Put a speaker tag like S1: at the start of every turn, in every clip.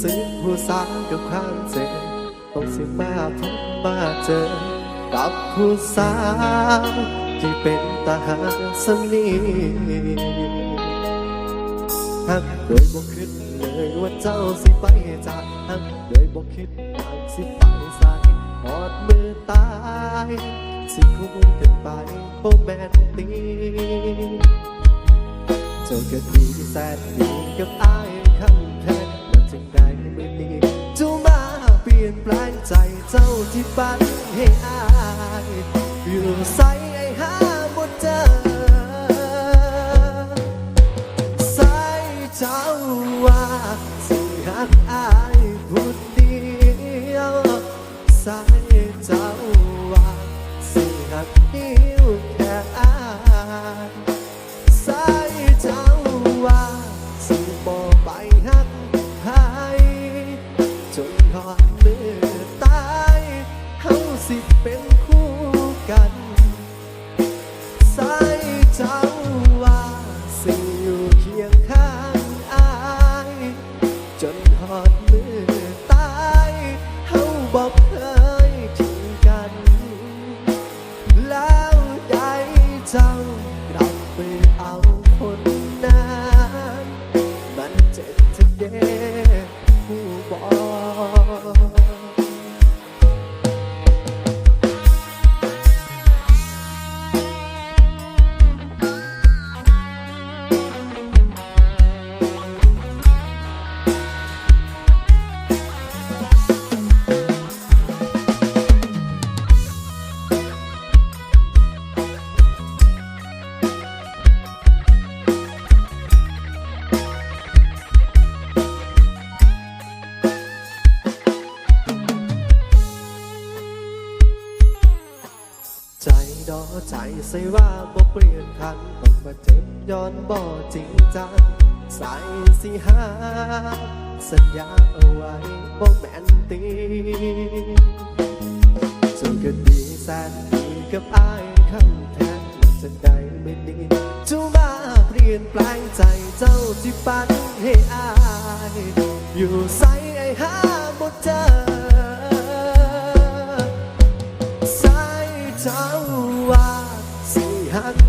S1: ถึงสิหูซึ้สากับความเจ็บต้องสิมาพบมาเจอ กับผู้สาวที่เป็นตาหาสนีหักโดยบ่คิดเลยว่าเจ้าสิไปจากหักโดยบ่คิดอยากสิไปสายหอดมือตาย สิคู่กันไปบ่แม่นตีเจ้าก็ดีแสนดีกับอายคำแพงแล้วจึงได้ไม่ดีเจ้ามาเป ลี่ยนแปลงใจเจ้าที่ปันให้อาย อยู่ใสไอ้หาบ่เจอ มือตายเขาสิเป็นคู่กันสายเจ้าว่าสิอยู่เคียงข้างอาย จนหอดมือตายเขาบอกเคยทิ้งกัน แล้วได้เจ้ากลับไปเอาคนนั้น ใจใส่ว่าบ่เปลี่ยนคันต้องมาเจ็บย้อนบ่จริงจังใส่สิหาสัญญาเอาไว้บ่แม่นตีจนก็ดีแสนดีกับอายคำแทนมันจะได้ไม่ดีเจ้ามาเปลี่ยนแปลงใจเจ้าที่ฝันให้อายอยู่ใส่ไอ้หาบ่เจอสายเจ้า สิ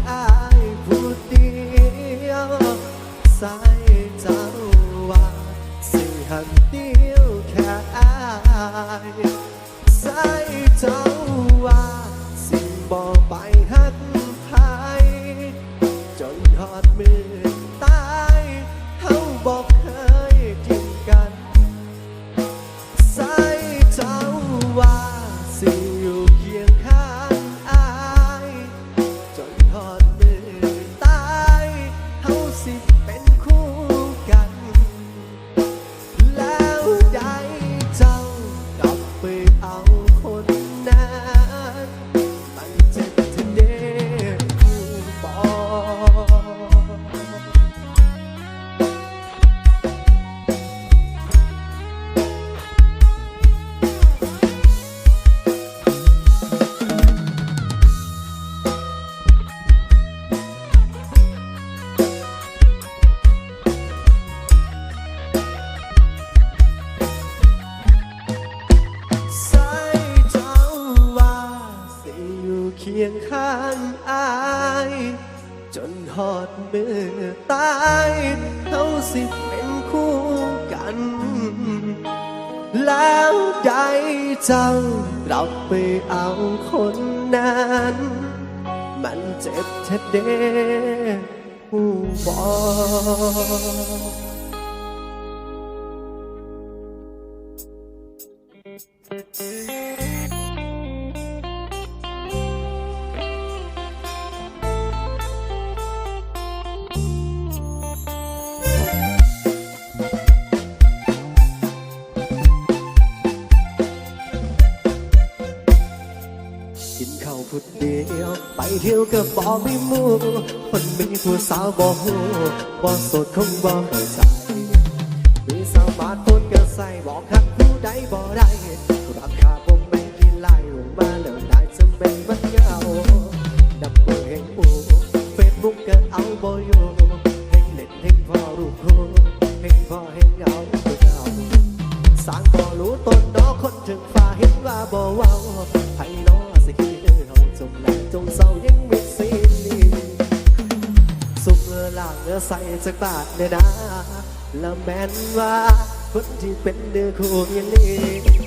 S1: างอาย จนหอดมือตายเขาสิเป็นคู่กัน แล้วได้เจ้ากลับไปเอาคนนั้น มันเจ็บแท้เด้ผู้บอก กินข้าวพุดเดียว ไปเที่ยวกับบ่มีหมู่คนมีผู้สาวบ่ฮู้บ่โสดคงบ่เข้าใจมีสาวมาคนก็ใส่บอกหักผู้ใดบ่ได้ราคาผมไม่กินไล่ลงมาแล้วได้จำเป็นมันเงาดับเบิลเฮงอูเฟซบุ๊กก็เอาบอยู่เฮงเล่นเฮงพอรูปคู่เฮงพอเฮงเหงาเปิดสร้างบ่รู้ตนดอกคนถึงฟ้าเห็นว่าบ่เว้าไผ ใส่จากบาทเนี่ยนะแล้วแม้นว่าคนที่เป็นเดือคู่ยินดี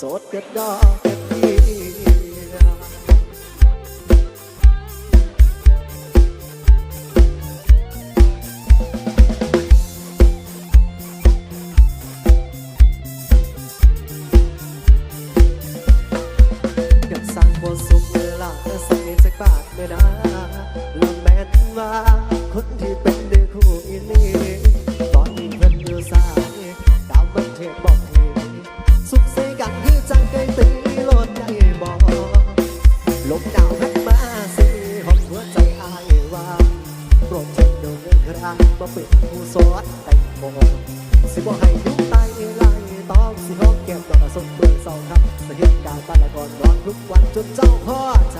S1: สดก็ดอกก็ดีอยากสั่งบทสุขเวลาใส่จากบาทไม่ได้แล้วแม้นว่าคนที่เป็นเดือคู่อีนี่ตอนนี้เพิ่นอยู่สายดาวบันเทศบอกทีสุขใส่กัน คือจังไกตีโลดได้บอกลมหนาวพัดมาสิห้องหัวใจอายว่าโปรดเจ็บโดนเรื่องครางมาเป็นผู้สอนแต่งโมสิบ่ให้ยุคตายไล่ต้องสิหองเก็บดอกสมเบื่อเศร้าครับสะเหตุการณ์บ้านละก่อนร้อนทุกวันจนเจ้าพ่อใจ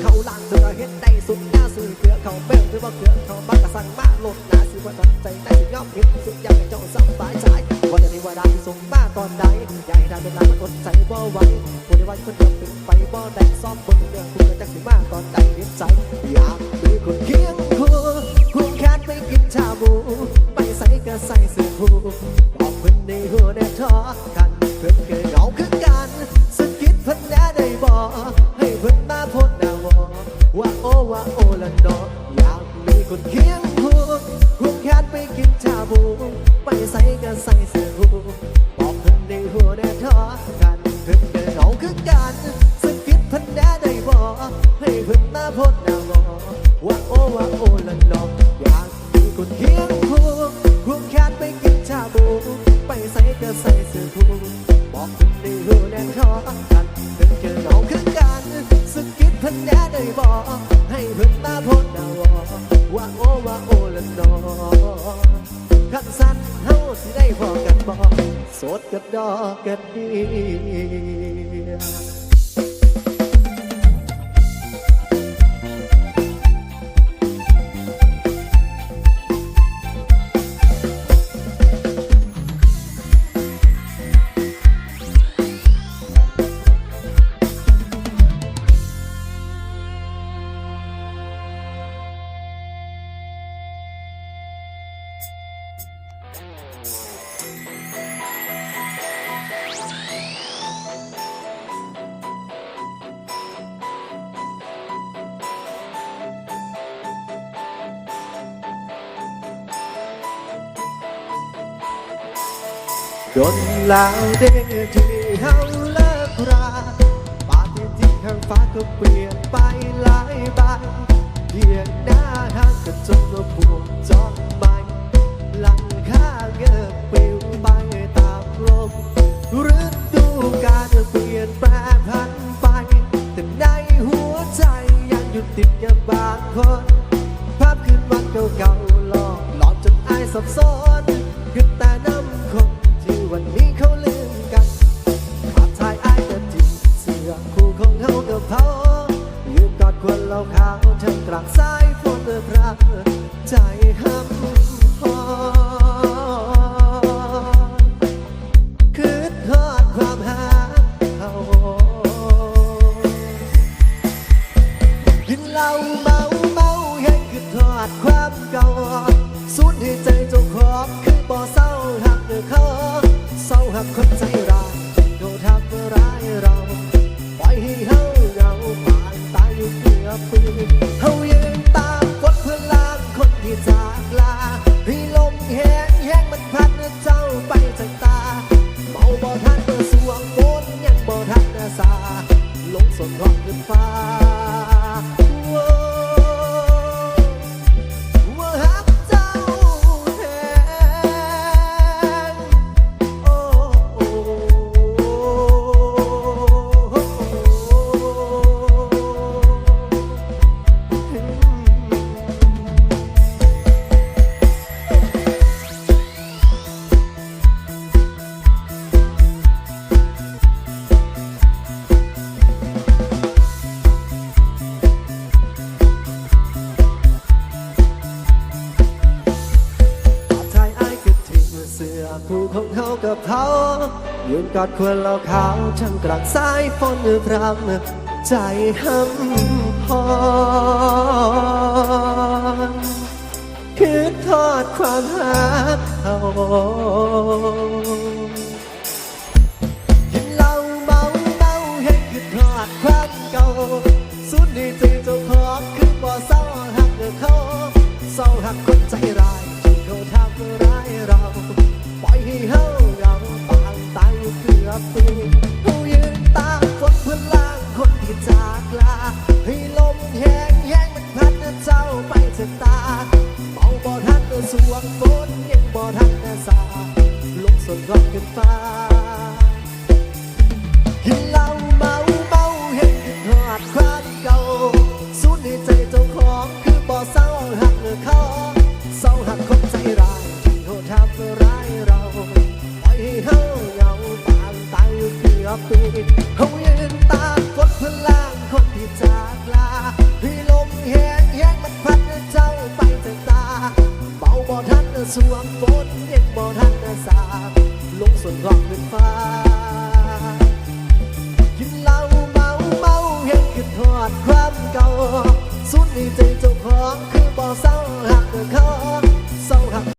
S1: เขาล่างเธอเห็นได้สุดหน้าสื่อเกลือเขาเปลวหรือว่าเกลือเขาบักกะสังมาลดหนาสิว่าตัดใจได้สิยอมเห็นสุดยากให้เจ้าสบายใจ วันนี้ว่าได้สูงมากตอนใดอยากให้ได้เป็นนานมันอดใจบ่ไหวผู้ในวันคนเดียวเป็นไปบ่ได้ซ้อมบนเรื่องคุณจะจักสิมากตอนใดเรียนใจอยากมีคนคนคิด ว่าโอละเนอขันสั้นเฮาสิได้พอกันบอกสดกับดอกกันดี จนแล้วเดที่เฮาเลิกราปาฏิทินข้างฟ้าก็เปลี่ยนไปหลายใบเพียงหน้าทางก็จนมาผูกจองใหม่หลังคาเงือบปลิวไปตามลมฤดูกาลเปลี่ยนแปรพันไป แต่ในหัวใจยังหยุดติดกับบางคนภาพคืนวันเก่าๆหลอกหลอนจนอายสับสนคือต วันนี้เขาลืมกันภาพถ่ายอายก็จริงเสื้อคู่ของเขากับเขายืนกอดควรเราขาวเธอกลางสา เฮายืนตามกดเพื่อล้างคนที่จากลาให้ลมแห้งแห้งมันพัด ก็เผายืนกอดควรเราขาวช่างกลางสายฝนพรำใจห้ำพอนคือทอดความหักเขา สวงฝนยังบ่ทันสาลงสนร้อนขึ้นฟ้ากินเหล้าเมาเมาเห็นขึ้นหอดความเก่าสูดในใจเจ้าของคือบ่เศร้าหักเขาเศร้าหักคนใจร้ายที่เขาทำร้ายเราปล่อยให้เฮาเหงาปางตายอยู่เกือบปีเฮา บ่ทั